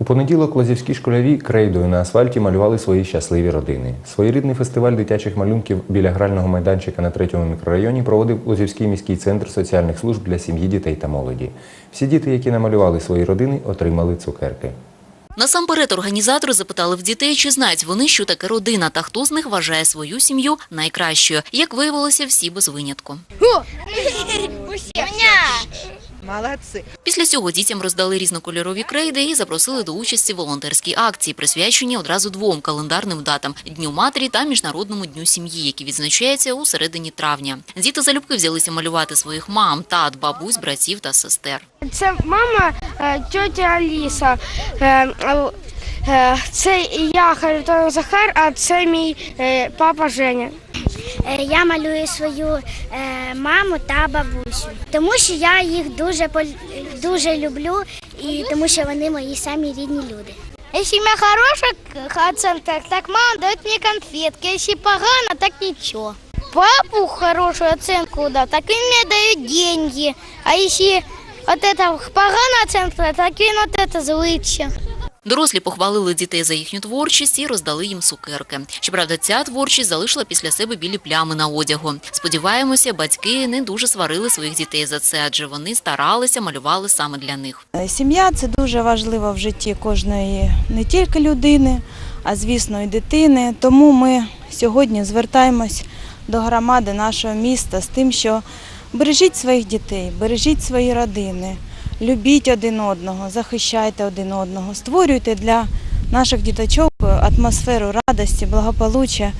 У понеділок лозівські школярі крейдою на асфальті малювали свої щасливі родини. Своєрідний фестиваль дитячих малюнків біля грального майданчика на третьому мікрорайоні проводив Лозівський міський центр соціальних служб для сім'ї, дітей та молоді. Всі діти, які намалювали свої родини, отримали цукерки. Насамперед організатори запитали в дітей, чи знають вони, що таке родина, та хто з них вважає свою сім'ю найкращою. Як виявилося, всі без винятку. Молодцы. Після цього дітям роздали різнокольорові крейди і запросили до участі в волонтерській акції, присвяченій одразу двом календарним датам – Дню матері та Міжнародному дню сім'ї, який відзначається у середині травня. Діти залюбки взялися малювати своїх мам, тат, бабусь, братів та сестер. Це мама, е, тьотя Аліса. е, е, Це я Харитон Захар, а це мій папа Женя. Е, Я малюю свою е, маму та бабусю, тому що я їх дуже дуже люблю і тому що вони мої самі рідні люди. Якщо мене хороша оценка, так мама дає мені конфетки. Якщо погано, так нічого. Папу хорошу оценку дав, так він мені дає деньги. А якщо от погана оценка, так він от это злиться. Дорослі похвалили дітей за їхню творчість і роздали їм цукерки. Щоправда, ця творчість залишила після себе білі плями на одягу. Сподіваємося, батьки не дуже сварили своїх дітей за це, адже вони старалися, малювали саме для них. Е, Сім'я це дуже важливо в житті кожної не тільки людини, а звісно і дитини. Тому ми сьогодні звертаємось до громади нашого міста з тим, що бережіть своїх дітей, бережіть свої родини, любіть один одного, захищайте один одного, створюйте для наших діточок атмосферу радості, благополуччя.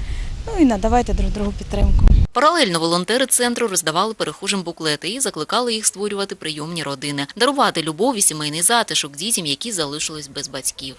Ну і надавайте друг другу підтримку. Паралельно волонтери центру роздавали перехожим буклети і закликали їх створювати прийомні родини, дарувати любов і сімейний затишок дітям, які залишились без батьків.